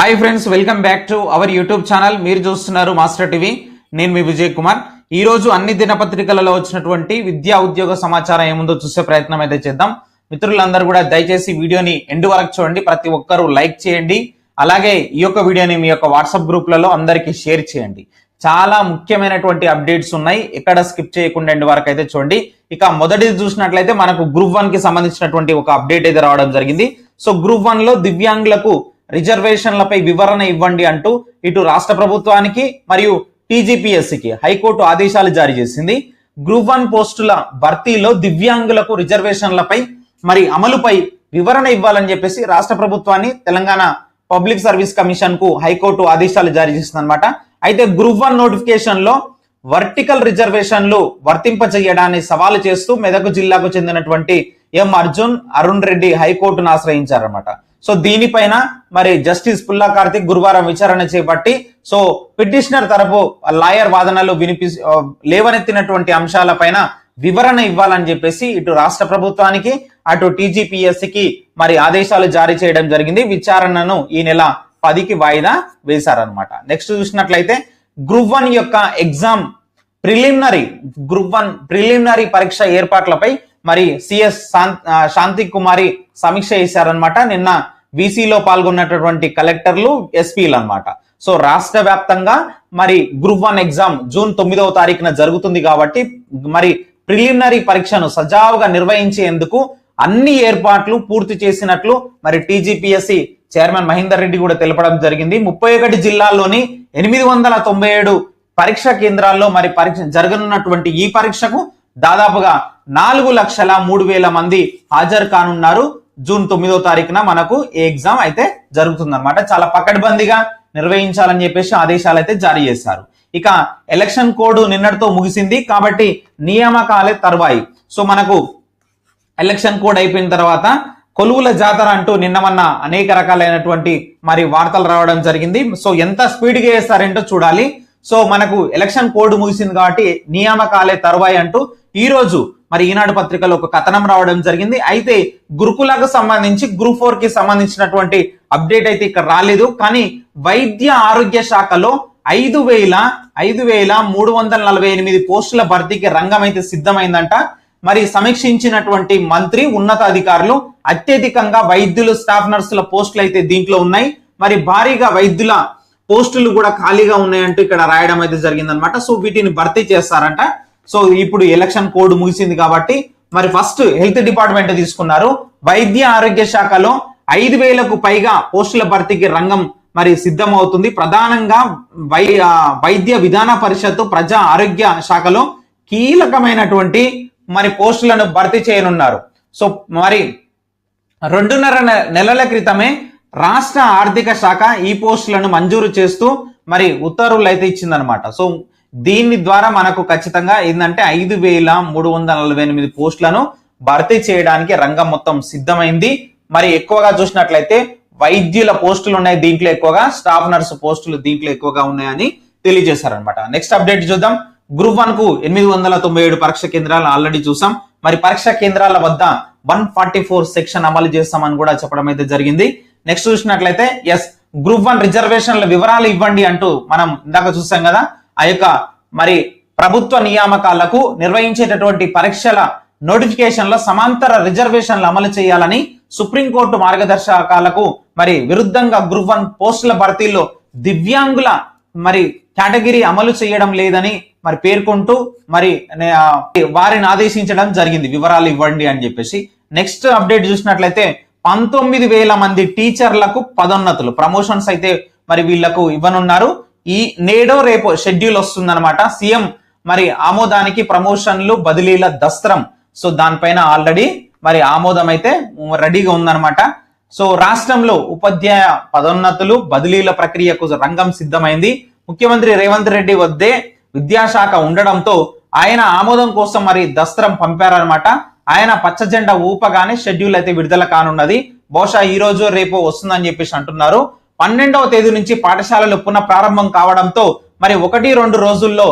Hi friends welcome back to our YouTube channel మీరు చూస్తున్నారు master TV నేను మీ విజయ్ కుమార్. ఈ రోజు అన్ని దినపత్రికలలో వచ్చినటువంటి విద్యా ఉద్యోగ సమాచారం ఏముందో చూసే ప్రయత్నం అయితే చేద్దాం. మిత్రులందరూ కూడా దయచేసి వీడియోని ఎండ్ వరకు చూడండి. ప్రతి ఒక్కరూ లైక్ చేయండి. అలాగే ఈ యొక్క వీడియోని మీ యొక్క వాట్సాప్ గ్రూప్లలో అందరికీ షేర్ చేయండి. చాలా ముఖ్యమైనటువంటి అప్డేట్స్ ఉన్నాయి. ఎక్కడ స్కిప్ చేయకుండా ఎండ్ వరకు అయితే చూడండి. ఇక మొదటిది చూసినట్లయితే మనకు గ్రూప్ వన్కి సంబంధించినటువంటి ఒక అప్డేట్ అయితే రావడం జరిగింది. సో గ్రూప్ వన్లో దివ్యాంగులకు రిజర్వేషన్లపై వివరణ ఇవ్వండి అంటూ ఇటు రాష్ట్ర ప్రభుత్వానికి మరియు టీజీపీఎస్సికి హైకోర్టు ఆదేశాలు జారీ చేసింది. గ్రూప్ వన్ పోస్టుల భర్తీలో దివ్యాంగులకు రిజర్వేషన్లపై మరి అమలుపై వివరణ ఇవ్వాలని చెప్పేసి రాష్ట్ర ప్రభుత్వాన్ని తెలంగాణ పబ్లిక్ సర్వీస్ కమిషన్కు హైకోర్టు ఆదేశాలు జారీ చేసింది అనమాట అయితే గ్రూప్ వన్ నోటిఫికేషన్లో వర్టికల్ రిజర్వేషన్లు వర్తింపజేయడాన్ని సవాలు చేస్తూ మెదక్ జిల్లాకు చెందినటువంటి ఎం అర్జున్ అరుణ్ రెడ్డి హైకోర్టును ఆశ్రయించారన్నమాట. సో దీనిపైన మరి జస్టిస్ పుల్లా కార్తిక్ గురువారం విచారణ చేపట్టి సో పిటిషనర్ తరపు లాయర్ వాదనలు వినిపి లేవనెత్తినటువంటి అంశాలపైన వివరణ ఇవ్వాలని చెప్పేసి ఇటు రాష్ట్ర ప్రభుత్వానికి అటు టీజీపీఎస్సికి మరి ఆదేశాలు జారీ చేయడం జరిగింది. విచారణను ఈ నెల పదికి వాయిదా వేశారనమాట నెక్స్ట్ చూసినట్లయితే గ్రూప్ వన్ యొక్క exam preliminary group one preliminary పరీక్ష ఏర్పాట్లపై మరి సిఎస్ శాంతి కుమారి సమీక్ష చేశారనమాట నిన్న వీసీలో పాల్గొన్నటువంటి కలెక్టర్లు ఎస్పీలు అన్నమాట సో రాష్ట్ర వ్యాప్తంగా మరి గ్రూప్ వన్ ఎగ్జామ్ జూన్ తొమ్మిదవ తారీఖున జరుగుతుంది కాబట్టి మరి ప్రిలిమినరీ పరీక్షను సజావుగా నిర్వహించేందుకు అన్ని ఏర్పాట్లు పూర్తి చేసినట్లు మరి టీజీపీఎస్సి చైర్మన్ మహేందర్ రెడ్డి కూడా తెలపడం జరిగింది. ముప్పై ఒకటి జిల్లాల్లోని ఎనిమిది వందల తొంభై ఏడు పరీక్షా కేంద్రాల్లో మరి పరీక్ష జరగనున్నటువంటి ఈ పరీక్షకు దాదాపుగా నాలుగు లక్షల మూడు వేల మంది హాజరు కానున్నారు. జూన్ తొమ్మిదో తారీఖున మనకు ఈ ఎగ్జామ్ అయితే జరుగుతుందన్నమాట. చాలా పకడ్బందీగా నిర్వహించాలని చెప్పేసి ఆదేశాలు అయితే జారీ చేశారు. ఇక ఎలక్షన్ కోడ్ నిన్నటితో ముగిసింది. కాబట్టి నియామకాలే తర్వాయి. సో మనకు ఎలక్షన్ కోడ్ అయిపోయిన తర్వాత కొలువుల జాతర అంటూ నిన్న మొన్న అనేక రకాలైనటువంటి మరి వార్తలు రావడం జరిగింది. సో ఎంత స్పీడ్గా చేస్తారేంటో చూడాలి. సో మనకు ఎలక్షన్ కోడ్ ముగిసింది కాబట్టి నియామకాలే తర్వాయి అంటూ ఈ రోజు మరి ఈనాడు పత్రికలో ఒక కథనం రావడం జరిగింది. అయితే గురుకులకు సంబంధించి గ్రూప్ ఫోర్కి సంబంధించినటువంటి అప్డేట్ అయితే ఇక్కడ రాలేదు. కానీ వైద్య ఆరోగ్య శాఖలో ఐదు వేల ఐదు వేల మూడు వందల నలభై ఎనిమిది పోస్టుల భర్తీకి రంగం అయితే సిద్ధమైందంట. మరి సమీక్షించినటువంటి మంత్రి ఉన్నతాధికారులు అత్యధికంగా వైద్యులు స్టాఫ్ నర్సుల పోస్టులు అయితే దీంట్లో ఉన్నాయి. మరి భారీగా వైద్యుల పోస్టులు కూడా ఖాళీగా ఉన్నాయంటూ ఇక్కడ రాయడం అయితే జరిగిందనమాట. సో వీటిని భర్తీ చేస్తారంట. సో ఇప్పుడు ఎలక్షన్ కోడ్ ముగిసింది కాబట్టి మరి ఫస్ట్ హెల్త్ డిపార్ట్మెంట్ తీసుకున్నారు. వైద్య ఆరోగ్య శాఖలో ఐదు వేలకు పైగా పోస్టుల భర్తీకి రంగం మరి సిద్ధమవుతుంది. ప్రధానంగా వై వైద్య విధాన పరిషత్తు ప్రజా ఆరోగ్య శాఖలో కీలకమైనటువంటి మరి పోస్టులను భర్తీ చేయనున్నారు. సో మరి రెండున్నర నెలల క్రితమే రాష్ట్ర ఆర్థిక శాఖ ఈ పోస్టులను మంజూరు చేస్తూ మరి ఉత్తర్వులు అయితే ఇచ్చిందనమాట సో దీని ద్వారా మనకు ఖచ్చితంగా ఏంటంటే ఐదు వేల మూడు వందల నలభై ఎనిమిది పోస్టులను భర్తీ చేయడానికి రంగం మొత్తం సిద్ధమైంది. మరి ఎక్కువగా చూసినట్లయితే వైద్యుల పోస్టులు ఉన్నాయి దీంట్లో ఎక్కువగా స్టాఫ్ నర్సు పోస్టులు దీంట్లో ఎక్కువగా ఉన్నాయని తెలియజేశారనమాట నెక్స్ట్ అప్డేట్ చూద్దాం. గ్రూప్ వన్కు ఎనిమిది వందల తొంభై ఏడు పరీక్ష కేంద్రాలు ఆల్రెడీ చూసాం. మరి పరీక్ష కేంద్రాల వద్ద వన్ ఫార్టీ ఫోర్ సెక్షన్ అమలు చేస్తామని కూడా చెప్పడం అయితే జరిగింది. నెక్స్ట్ చూసినట్లయితే ఎస్ గ్రూప్ వన్ రిజర్వేషన్ల వివరాలు ఇవ్వండి అంటూ మనం ఇందాక చూసాం కదా. ఆ యొక్క మరి ప్రభుత్వ నియామకాలకు నిర్వహించేటటువంటి పరీక్షల నోటిఫికేషన్లో సమాంతర రిజర్వేషన్లు అమలు చేయాలని సుప్రీంకోర్టు మార్గదర్శకాలకు మరి విరుద్ధంగా గ్రూప్ వన్ పోస్టుల భర్తీల్లో దివ్యాంగుల మరి కేటగిరీ అమలు చేయడం లేదని మరి పేర్కొంటూ మరి వారిని ఆదేశించడం జరిగింది. వివరాలు ఇవ్వండి అని చెప్పేసి. నెక్స్ట్ అప్డేట్ చూసినట్లయితే పంతొమ్మిది వేల మంది టీచర్లకు పదోన్నతులు. ప్రమోషన్స్ అయితే మరి వీళ్ళకు ఇవ్వనున్నారు. ఈ నేడో రేపు షెడ్యూల్ వస్తుందన్నమాట. సీఎం మరి ఆమోదానికి ప్రమోషన్లు బదిలీల దస్త్రం. సో దానిపైన ఆల్రెడీ మరి ఆమోదం అయితే రెడీగా ఉందన్నమాట. సో రాష్ట్రంలో ఉపాధ్యాయ పదోన్నతులు బదిలీల ప్రక్రియకు రంగం సిద్ధమైంది. ముఖ్యమంత్రి రేవంత్ రెడ్డి వద్దే విద్యాశాఖ ఉండడంతో ఆయన ఆమోదం కోసం మరి దస్త్రం పంపారనమాట ఆయన పచ్చ జెండా ఊపగానే షెడ్యూల్ అయితే విడుదల కానున్నది. బహుశా ఈ రోజు రేపు వస్తుందని చెప్పేసి అంటున్నారు. పన్నెండవ తేదీ నుంచి పాఠశాలలు పునః ప్రారంభం కావడంతో మరి ఒకటి రెండు రోజుల్లో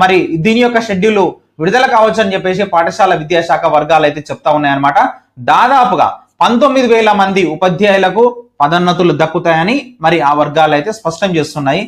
మరి దీని యొక్క షెడ్యూల్ విడుదల కావచ్చు అని చెప్పేసి పాఠశాల విద్యాశాఖ వర్గాలు అయితే చెప్తా ఉన్నాయన్నమాట. దాదాపుగా పంతొమ్మిది వేల మంది ఉపాధ్యాయులకు పదోన్నతులు దక్కుతాయని మరి ఆ వర్గాలు అయితే స్పష్టం చేస్తున్నాయి.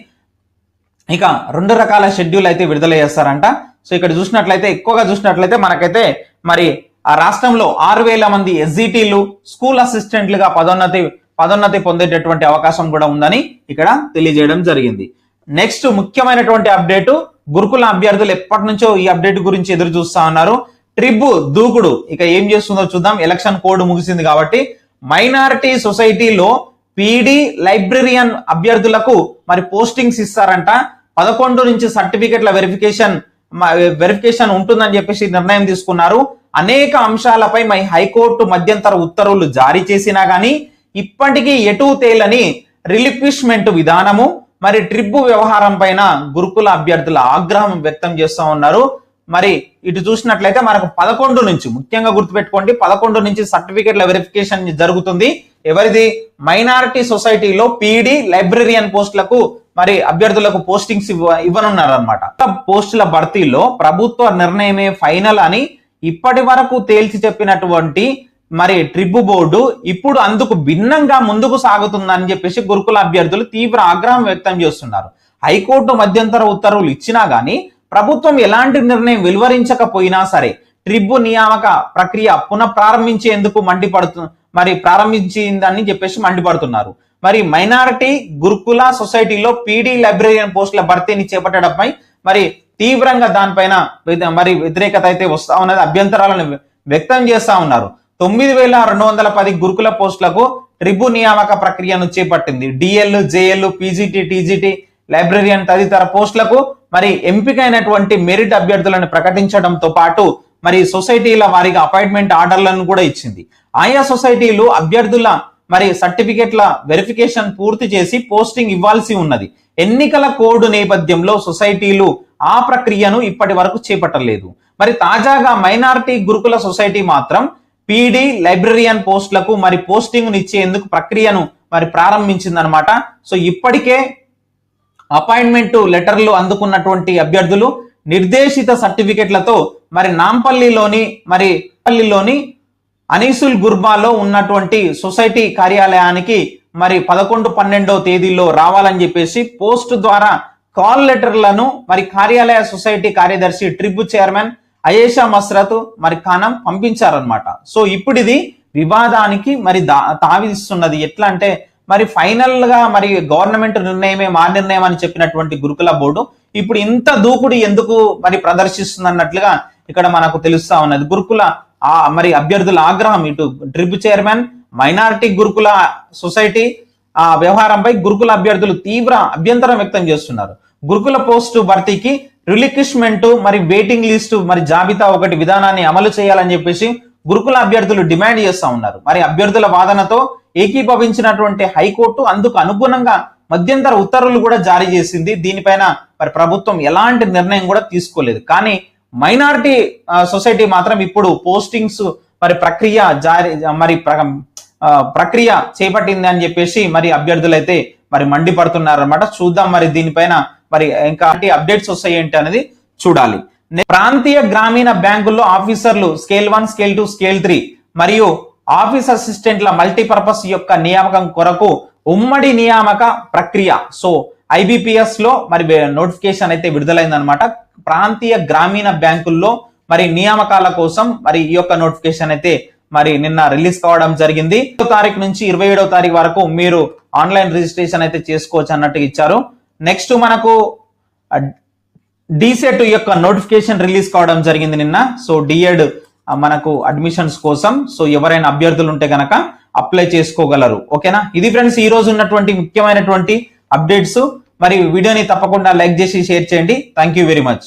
ఇక రెండు రకాల షెడ్యూల్ అయితే విడుదల చేస్తారంట. సో ఇక్కడ చూసినట్లయితే ఎక్కువగా చూసినట్లయితే మనకైతే మరి ఆ రాష్ట్రంలో ఆరు వేల మంది ఎస్జిటీలు స్కూల్ అసిస్టెంట్లుగా పదోన్నతి పదోన్నతి పొందేటటువంటి అవకాశం కూడా ఉందని ఇక్కడ తెలియజేయడం జరిగింది. నెక్స్ట్ ముఖ్యమైనటువంటి అప్డేట్ గురుకుల అభ్యర్థులు ఎప్పటి నుంచో ఈ అప్డేట్ గురించి ఎదురు చూస్తా ఉన్నారు. ట్రిబ్ దూకుడు ఇక ఏం చేస్తుందో చూద్దాం. ఎలక్షన్ కోడ్ ముగిసింది కాబట్టి మైనారిటీ సొసైటీలో పీడి లైబ్రరియన్ అభ్యర్థులకు మరి పోస్టింగ్స్ ఇస్తారంట. పదకొండు నుంచి సర్టిఫికెట్ల వెరిఫికేషన్ వెరిఫికేషన్ ఉంటుందని చెప్పేసి నిర్ణయం తీసుకున్నారు. అనేక అంశాలపై మరి హైకోర్టు మధ్యంతర ఉత్తర్వులు జారీ చేసినా గానీ ఇప్పటికీ ఎటు తేలని రిలిక్విష్మెంట్ విధానము మరి ట్రిప్పు వ్యవహారం పైన గురుకుల అభ్యర్థుల ఆగ్రహం వ్యక్తం చేస్తూ ఉన్నారు. మరి ఇటు చూసినట్లయితే మనకు పదకొండు నుంచి ముఖ్యంగా గుర్తుపెట్టుకోండి పదకొండు నుంచి సర్టిఫికెట్ల వెరిఫికేషన్ జరుగుతుంది. ఎవరిది? మైనారిటీ సొసైటీలో పీడీ లైబ్రరియన్ పోస్టులకు మరి అభ్యర్థులకు పోస్టింగ్స్ ఇవ్వ ఇవ్వనున్నారు అనమాట పోస్టుల భర్తీలో ప్రభుత్వ నిర్ణయమే ఫైనల్ అని ఇప్పటి వరకు తేల్చి చెప్పినటువంటి మరి ట్రిబ్ బోర్డు ఇప్పుడు అందుకు భిన్నంగా ముందుకు సాగుతుందని చెప్పేసి గురుకుల అభ్యర్థులు తీవ్ర ఆగ్రహం వ్యక్తం చేస్తున్నారు. హైకోర్టు మధ్యంతర ఉత్తర్వులు ఇచ్చినా గానీ ప్రభుత్వం ఎలాంటి నిర్ణయం వెలువరించకపోయినా సరే ట్రిబు నియామక ప్రక్రియ పునః ప్రారంభించేందుకు మండిపడుతు మరి ప్రారంభించిందని చెప్పేసి మండిపడుతున్నారు. మరి మైనారిటీ గురుకుల సొసైటీలో పీడీ లైబ్రరీయన్ పోస్టుల భర్తీని చేపట్టడంపై మరి తీవ్రంగా దానిపైన మరి వ్యతిరేకత అయితే వస్తా ఉన్నది. అభ్యంతరాలను వ్యక్తం చేస్తా ఉన్నారు. తొమ్మిది వేల రెండు వందల పది గురుకుల పోస్టులకు ట్రిబు నియామక ప్రక్రియను చేపట్టింది. DL JL PGT TGT librarian తదితర పోస్టులకు మరి ఎంపికైనటువంటి మెరిట్ అభ్యర్థులను ప్రకటించడంతో పాటు మరి సొసైటీల వారిగా అపాయింట్మెంట్ ఆర్డర్లను కూడా ఇచ్చింది. ఆయా సొసైటీలు అభ్యర్థుల మరి సర్టిఫికెట్ల వెరిఫికేషన్ పూర్తి చేసి పోస్టింగ్ ఇవ్వాల్సి ఉన్నది. ఎన్నికల కోడ్ నేపథ్యంలో సొసైటీలు ఆ ప్రక్రియను ఇప్పటి వరకు చేపట్టలేదు. మరి తాజాగా మైనారిటీ గురుకుల సొసైటీ మాత్రం పీడీ లైబ్రరియన్ పోస్టులకు మరి పోస్టింగ్ ఇచ్చేందుకు ప్రక్రియను మరి ప్రారంభించిందనమాట. సో ఇప్పటికే అపాయింట్మెంట్ లెటర్లు అందుకున్నటువంటి అభ్యర్థులు నిర్దేశిత సర్టిఫికెట్లతో మరి నాంపల్లిలోని మరి పల్లిలోని అనీసుల్ గుర్బాలో ఉన్నటువంటి సొసైటీ కార్యాలయానికి మరి పదకొండు పన్నెండో తేదీలో రావాలని చెప్పేసి పోస్ట్ ద్వారా కాల్ లెటర్లను మరి కార్యాలయ సొసైటీ కార్యదర్శి ట్రిబ్ చైర్మన్ అయేషా మస్రత్ మరి ఖానం పంపించారనమాట సో ఇప్పుడు ఇది వివాదానికి మరి దా తావిస్తున్నది ఎట్లా అంటే మరి ఫైనల్గా మరి గవర్నమెంట్ నిర్ణయమే మా నిర్ణయం అని చెప్పినటువంటి గురుకుల బోర్డు ఇప్పుడు ఇంత దూకుడు ఎందుకు మరి ప్రదర్శిస్తుంది అన్నట్లుగా ఇక్కడ మనకు తెలుస్తా ఉన్నది. గురుకుల ఆ మరి అభ్యర్థుల ఆగ్రహం ఇటు ట్రిబ్ చైర్మన్ మైనారిటీ గురుకుల సొసైటీ ఆ వ్యవహారంపై గురుకుల అభ్యర్థులు తీవ్ర అభ్యంతరం వ్యక్తం చేస్తున్నారు. గురుకుల పోస్టు భర్తీకి రిలిక్విష్మెంట్ మరి వెయిటింగ్ లిస్టు మరి జాబితా ఒకటి విధానాన్ని అమలు చేయాలని చెప్పేసి గురుకుల అభ్యర్థులు డిమాండ్ చేస్తా ఉన్నారు. మరి అభ్యర్థుల వాదనతో ఏకీభవించినటువంటి హైకోర్టు అందుకు అనుగుణంగా మధ్యంతర ఉత్తర్వులు కూడా జారీ చేసింది. దీనిపైన మరి ప్రభుత్వం ఎలాంటి నిర్ణయం కూడా తీసుకోలేదు. కానీ మైనారిటీ సొసైటీ మాత్రం ఇప్పుడు పోస్టింగ్స్ మరి ప్రక్రియ జారీ మరి ప్ర- ఆ, ప్రక్రియ చేపట్టింది అని చెప్పేసి మరి అభ్యర్థులు అయితే మరి మండిపడుతున్నారన్నమాట. చూద్దాం మరి దీనిపైన మరి ఇంకా అప్డేట్స్ వస్తాయి ఏంటి అనేది చూడాలి. ప్రాంతీయ గ్రామీణ బ్యాంకుల్లో ఆఫీసర్లు scale one scale two scale three మరియు ఆఫీస్ అసిస్టెంట్ల మల్టీపర్పస్ యొక్క నియామకం కొరకు ఉమ్మడి నియామక ప్రక్రియ. సో ఐబిపిఎస్లో మరి నోటిఫికేషన్ అయితే విడుదలైందనమాట ప్రాంతీయ గ్రామీణ బ్యాంకుల్లో మరి నియామకాల కోసం మరి ఈ యొక్క నోటిఫికేషన్ అయితే మరి నిన్న రిలీజ్ కావడం జరిగింది. ఏడో తారీఖు నుంచి ఇరవై ఏడో తారీఖు వరకు మీరు ఆన్లైన్ రిజిస్ట్రేషన్ అయితే చేసుకోవచ్చు అన్నట్టు ఇచ్చారు. నెక్స్ట్ మనకు డిసెట్ యొక్క నోటిఫికేషన్ రిలీజ్ కావడం జరిగింది నిన్న. సో డిఎడ్ మనకు అడ్మిషన్స్ కోసం. సో ఎవరైనా అభ్యర్థులు ఉంటే గనక అప్లై చేసుకోగలరు. ఓకేనా ఇది ఫ్రెండ్స్ ఈ రోజు ఉన్నటువంటి ముఖ్యమైనటువంటి అప్డేట్స్ మరి వీడియోని తప్పకుండా లైక్ చేసి షేర్ చేయండి. Thank you very much